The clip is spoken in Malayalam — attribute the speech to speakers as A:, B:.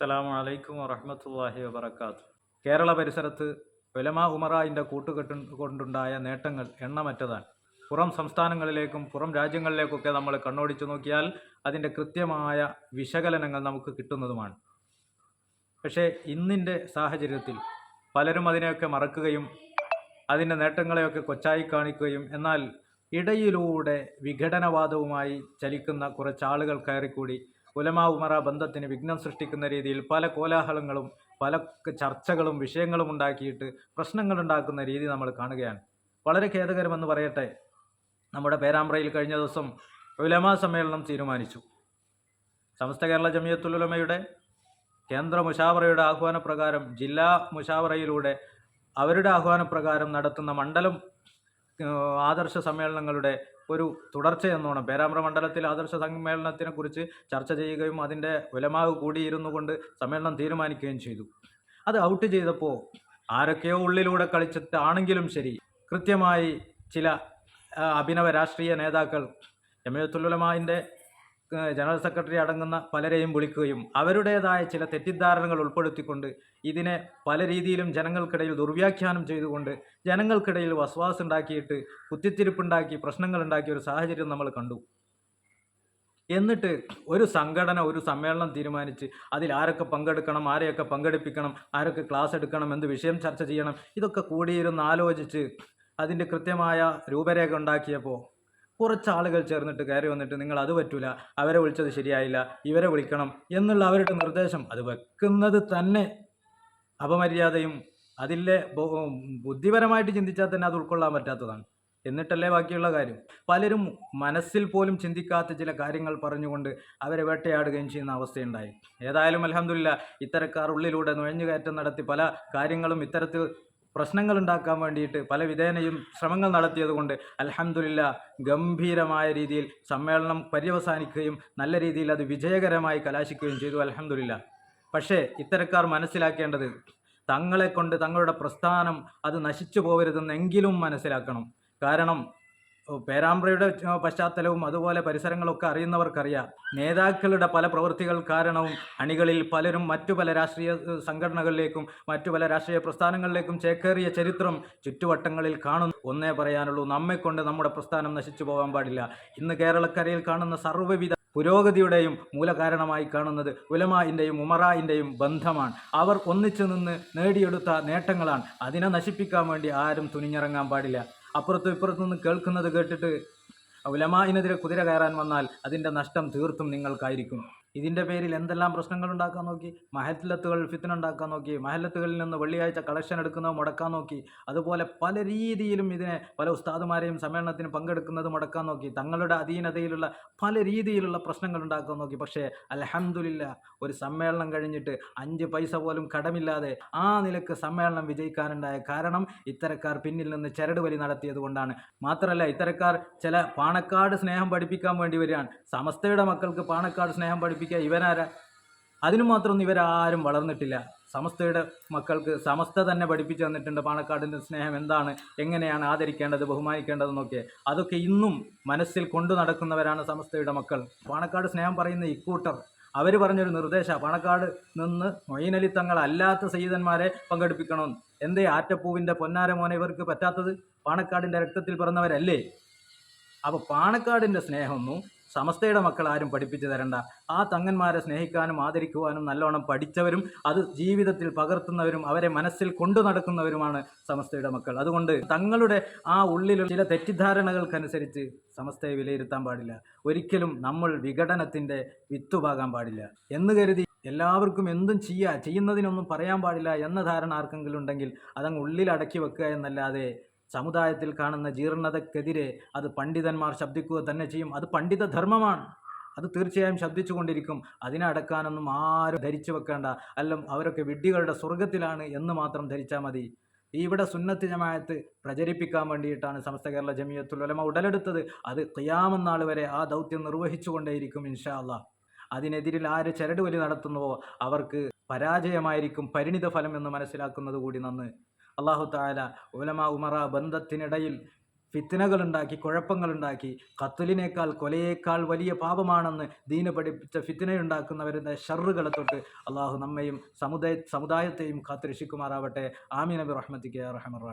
A: അസ്സലാമു അലൈക്കും വറഹമത്തല്ലാഹി വബർക്കാത്തു കേരള പരിസരത്ത് ഒലമ ഉമറായിന്റെ കൂട്ടുകെട്ട് കൊണ്ടുണ്ടായ നേട്ടങ്ങൾ എണ്ണമറ്റതാണ്. പുറം സംസ്ഥാനങ്ങളിലേക്കും പുറം രാജ്യങ്ങളിലേക്കൊക്കെ നമ്മൾ കണ്ണോടിച്ചു നോക്കിയാൽ അതിന്റെ കൃത്യമായ വിശകലനങ്ങൾ നമുക്ക് കിട്ടുന്നതുമാണ്. പക്ഷേ ഇന്നിന്റെ സാഹചര്യത്തിൽ പലരും അതിനെയൊക്കെ മറക്കുകയും അതിന്റെ നേട്ടങ്ങളെയൊക്കെ കൊച്ചായി കാണിക്കുകയും എന്നാൽ ഇടയിലൂടെ വിഘടനവാദവുമായി ചലിക്കുന്ന കുറച്ചാളുകൾ കയറിക്കൂടി ഉലമാ ഉമറ ബന്ധത്തിന് വിഘ്നം സൃഷ്ടിക്കുന്ന രീതിയിൽ പല കോലാഹലങ്ങളും പല ചർച്ചകളും വിഷയങ്ങളും ഉണ്ടാക്കിയിട്ട് പ്രശ്നങ്ങൾ ഉണ്ടാക്കുന്ന രീതി നമ്മൾ കാണുകയാണ്. വളരെ ഖേദകരമെന്ന് പറയട്ടെ. നമ്മുടെ പേരാമ്പ്രയിൽ കഴിഞ്ഞ ദിവസം ഉലമാ സമ്മേളനം തീരുമാനിച്ചു. സമസ്ത കേരള ജമിയത്തുൽ ഉലമയുടെ കേന്ദ്ര മുഷാവറയുടെ ആഹ്വാനപ്രകാരം ജില്ലാ മുഷാവറയിലൂടെ അവരുടെ ആഹ്വാനപ്രകാരം നടത്തുന്ന മണ്ഡലം ആദർശ സമ്മേളനങ്ങളുടെ ഒരു തുടർച്ചയെന്നോണം പേരാമ്പ്ര മണ്ഡലത്തിൽ ആദർശ സമ്മേളനത്തിനെ കുറിച്ച് ചർച്ച ചെയ്യുകയും അതിന്റെ ഉലമാവ് കൂടിയിരുന്നു കൊണ്ട് സമ്മേളനം തീരുമാനിക്കുകയും ചെയ്തു. അത് ഔട്ട് ചെയ്തപ്പോൾ ആരൊക്കെയോ ഉള്ളിലൂടെ കളിച്ചിട്ടാണെങ്കിലും ശരി. കൃത്യമായി ചില അഭിനവ രാഷ്ട്രീയ നേതാക്കൾ ജമിയത്തുലമാന്റെ ജനറൽ സെക്രട്ടറി അടങ്ങുന്ന പലരെയും വിളിക്കുകയും അവരുടേതായ ചില തെറ്റിദ്ധാരണകൾ ഉൾപ്പെടുത്തിക്കൊണ്ട് ഇതിനെ പല രീതിയിലും ജനങ്ങൾക്കിടയിൽ ദുർവ്യാഖ്യാനം ചെയ്തുകൊണ്ട് ജനങ്ങൾക്കിടയിൽ വസ്വാസ് ഉണ്ടാക്കിയിട്ട് കുത്തിത്തിരിപ്പുണ്ടാക്കി പ്രശ്നങ്ങൾ ഉണ്ടാക്കിയ ഒരു സാഹചര്യം നമ്മൾ കണ്ടു. എന്നിട്ട് ഒരു സംഘടന ഒരു സമ്മേളനം തീരുമാനിച്ച് അതിൽ ആരൊക്കെ പങ്കെടുക്കണം ആരെയൊക്കെ പങ്കെടുപ്പിക്കണം ആരൊക്കെ ക്ലാസ് എടുക്കണം എന്ത് വിഷയം ചർച്ച ചെയ്യണം ഇതൊക്കെ കൂടിയിരുന്ന് ആലോചിച്ച് അതിന്റെ കൃത്യമായ രൂപരേഖ ഉണ്ടാക്കിയപ്പോൾ കുറച്ച് ആളുകൾ ചേർന്നിട്ട് കയറി വന്നിട്ട് നിങ്ങൾ അത് പറ്റൂല അവരെ വിളിച്ചത് ശരിയായില്ല ഇവരെ വിളിക്കണം എന്നുള്ള അവരുടെ നിർദ്ദേശം അത് വെക്കുന്നത് തന്നെ അപമര്യാദയും അതിലെ ബുദ്ധിപരമായിട്ട് ചിന്തിച്ചാൽ തന്നെ അത് ഉൾക്കൊള്ളാൻ പറ്റാത്തതാണ്. എന്നിട്ടല്ലേ ബാക്കിയുള്ള കാര്യം? പലരും മനസ്സിൽ പോലും ചിന്തിക്കാത്ത ചില കാര്യങ്ങൾ പറഞ്ഞുകൊണ്ട് അവരെ വേട്ടയാടുകയും ചെയ്യുന്ന അവസ്ഥയുണ്ടായി. ഏതായാലും അലഹമില്ല ഇത്തരക്കാർ ഉള്ളിലൂടെ നുഴഞ്ഞുകയറ്റം നടത്തി പല കാര്യങ്ങളും ഇത്തരത്തിൽ പ്രശ്നങ്ങൾ ഉണ്ടാക്കാൻ വേണ്ടിയിട്ട് പല വിധേനയും ശ്രമങ്ങൾ നടത്തിയതുകൊണ്ട് അലഹമില്ല ഗംഭീരമായ രീതിയിൽ സമ്മേളനം പര്യവസാനിക്കുകയും നല്ല രീതിയിൽ അത് വിജയകരമായി കലാശിക്കുകയും ചെയ്തു അലഹമില്ല പക്ഷേ ഇത്തരക്കാർ മനസ്സിലാക്കേണ്ടത് തങ്ങളെ കൊണ്ട് തങ്ങളുടെ പ്രസ്ഥാനം അത് നശിച്ചു പോകരുതെന്നെങ്കിലും മനസ്സിലാക്കണം. കാരണം പേരാമ്പ്രയുടെ പശ്ചാത്തലവും അതുപോലെ പരിസരങ്ങളൊക്കെ അറിയുന്നവർക്കറിയാം. നേതാക്കളുടെ പല പ്രവൃത്തികൾ കാരണവും അണികളിൽ പലരും മറ്റു പല രാഷ്ട്രീയ സംഘടനകളിലേക്കും മറ്റു പല രാഷ്ട്രീയ പ്രസ്ഥാനങ്ങളിലേക്കും ചേക്കേറിയ ചരിത്രം ചുറ്റുവട്ടങ്ങളിൽ കാണുന്നു. ഒന്നേ പറയാനുള്ളൂ നമ്മെക്കൊണ്ട് നമ്മുടെ പ്രസ്ഥാനം നശിച്ചു പോകാൻ പാടില്ല. ഇന്ന് കേരളക്കരയിൽ കാണുന്ന സർവവിധ പുരോഗതിയുടെയും മൂലകാരണമായി കാണുന്നത് ഉലമായിന്റെയും ഉമറായിന്റെയും ബന്ധമാണ്. അവർ ഒന്നിച്ചു നിന്ന് നേടിയെടുത്ത നേട്ടങ്ങളാണ്. അതിനെ നശിപ്പിക്കാൻ വേണ്ടി ആരും തുനിഞ്ഞിറങ്ങാൻ പാടില്ല. അപ്പുറത്തും ഇപ്പുറത്തു നിന്ന് കേൾക്കുന്നത് കേട്ടിട്ട് ഉലമായിനെതിരെ കുതിര കയറാൻ വന്നാൽ അതിന്റെ നഷ്ടം തീർത്തും നിങ്ങൾക്കായിരിക്കും. ഇതിന്റെ പേരിൽ എന്തെല്ലാം പ്രശ്നങ്ങൾ ഉണ്ടാക്കാൻ നോക്കി? മഹല്ലത്തുകൾ ഫിത്തന ഉണ്ടാക്കാൻ നോക്കി. മഹല്ലത്തുകളിൽ നിന്ന് വെള്ളിയാഴ്ച കളക്ഷൻ എടുക്കുന്നത് മുടക്കാൻ നോക്കി. അതുപോലെ പല രീതിയിലും ഇതിനെ പല ഉസ്താദുമാരെയും സമ്മേളനത്തിന് പങ്കെടുക്കുന്നത് മുടക്കാൻ നോക്കി. തങ്ങളുടെ അധീനതയിലുള്ള പല രീതിയിലുള്ള പ്രശ്നങ്ങൾ ഉണ്ടാക്കാൻ നോക്കി. പക്ഷേ അലഹമില്ല ഒരു സമ്മേളനം കഴിഞ്ഞിട്ട് അഞ്ച് പൈസ പോലും കടമില്ലാതെ ആ നിലയ്ക്ക് സമ്മേളനം വിജയിക്കാനുണ്ടായ കാരണം ഇത്തരക്കാർ പിന്നിൽ നിന്ന് ചരട് വലി നടത്തിയത് കൊണ്ടാണ്. മാത്രമല്ല ഇത്തരക്കാർ ചില പാണക്കാട് സ്നേഹം പഠിപ്പിക്കാൻ വേണ്ടി വരികയാണ്. സമസ്തയുടെ മക്കൾക്ക് പാണക്കാട് സ്നേഹം പഠിപ്പിക്കുക. ഇവനാരാ? അതിനു മാത്രമൊന്നും ഇവരാരും വളർന്നിട്ടില്ല. സമസ്തയുടെ മക്കൾക്ക് സമസ്ത തന്നെ പഠിപ്പിച്ചു തന്നിട്ടുണ്ട്. പാണക്കാടിന്റെ സ്നേഹം എന്താണ്? എങ്ങനെയാണ് ആദരിക്കേണ്ടത്? ബഹുമാനിക്കേണ്ടതെന്നൊക്കെ അതൊക്കെ ഇന്നും മനസ്സിൽ കൊണ്ടു നടക്കുന്നവരാണ് സമസ്തയുടെ മക്കൾ. പാണക്കാട് സ്നേഹം പറയുന്ന ഇക്കൂട്ടർ. അവർ പറഞ്ഞൊരു നിർദ്ദേശമാണ് പാണക്കാട് നിന്ന് മൊയ്നലി തങ്ങൾ അല്ലാത്ത സയ്യിദന്മാരെ പങ്കെടുപ്പിക്കണം. എന്തേ ആറ്റപ്പൂവിന്റെ പൊന്നാര മോനെ ഇവർക്ക് പറ്റാത്തത്? പാണക്കാടിന്റെ രക്തത്തിൽ പിറന്നവരല്ലേ? അപ്പോൾ പാണക്കാടിന്റെ സ്നേഹമൊന്നും സമസ്തയുടെ മക്കൾ ആരും പഠിപ്പിച്ചു തരണ്ട. ആ തങ്ങന്മാരെ സ്നേഹിക്കാനും ആദരിക്കുവാനും നല്ലോണം പഠിച്ചവരും അത് ജീവിതത്തിൽ പകർത്തുന്നവരും അവരെ മനസ്സിൽ കൊണ്ടു നടക്കുന്നവരുമാണ് സമസ്തയുടെ മക്കൾ. അതുകൊണ്ട് തങ്ങളുടെ ആ ഉള്ളിലുള്ള ചില തെറ്റിദ്ധാരണകൾക്കനുസരിച്ച് സമസ്തയെ വിലയിരുത്താൻ പാടില്ല. ഒരിക്കലും നമ്മൾ വിഘടനത്തിന്റെ വിത്തുപാകാൻ പാടില്ല. എന്ന് കരുതി എല്ലാവർക്കും എന്തും ചെയ്യുക ചെയ്യുന്നതിനൊന്നും പറയാൻ പാടില്ല എന്ന ധാരണ ആർക്കെങ്കിലും ഉണ്ടെങ്കിൽ അതങ്ങ് ഉള്ളിൽ അടക്കി വെക്കുക എന്നല്ലാതെ സമുദായത്തിൽ കാണുന്ന ജീർണതക്കെതിരെ അത് പണ്ഡിതന്മാർ ശബ്ദിക്കുക തന്നെ ചെയ്യും. അത് പണ്ഡിത ധർമ്മമാണ്. അത് തീർച്ചയായും ശബ്ദിച്ചുകൊണ്ടിരിക്കും അതിനെ അടക്കാനൊന്നും ആരും ധരിച്ചു വെക്കേണ്ട. അല്ല അവരൊക്കെ വിഡ്ഢികളുടെ സ്വർഗത്തിലാണ് എന്ന് മാത്രം ധരിച്ചാൽ മതി. ഇവിടെ സുന്നത്ത് ജമായത്ത് പ്രചരിപ്പിക്കാൻ വേണ്ടിയിട്ടാണ് സമസ്ത കേരള ജമിയത്തുൽ ഉലമ ഉടലെടുത്തത്. അത് ഖിയാമന്നാൾ വരെ ആ ദൗത്യം നിർവഹിച്ചുകൊണ്ടേയിരിക്കും ഇൻഷാ അള്ളാ അതിനെതിരിൽ ആര് ചരടുവലി നടത്തുന്നുവോ? അവർക്ക് പരാജയമായിരിക്കും പരിണിത ഫലം എന്ന് മനസ്സിലാക്കുന്നത് കൂടി നന്ന്. അള്ളാഹു താല ഉലമ ഉമറ ബന്ധത്തിനിടയിൽ ഫിത്തിനകളുണ്ടാക്കി കുഴപ്പങ്ങളുണ്ടാക്കി. കത്തലിനേക്കാൾ കൊലയേക്കാൾ വലിയ പാപമാണെന്ന് ദീന് പഠിപ്പിച്ച ഫിത്തിനയുണ്ടാക്കുന്നവരുടെ ഷറുകളെ തൊട്ട് അള്ളാഹു നമ്മയും സമുദായ സമുദായത്തെയും കാത്തുരക്ഷിക്കുമാറാവട്ടെ. ആമീൻ നബി റഹ്മത്തിക്ക് റഹമർ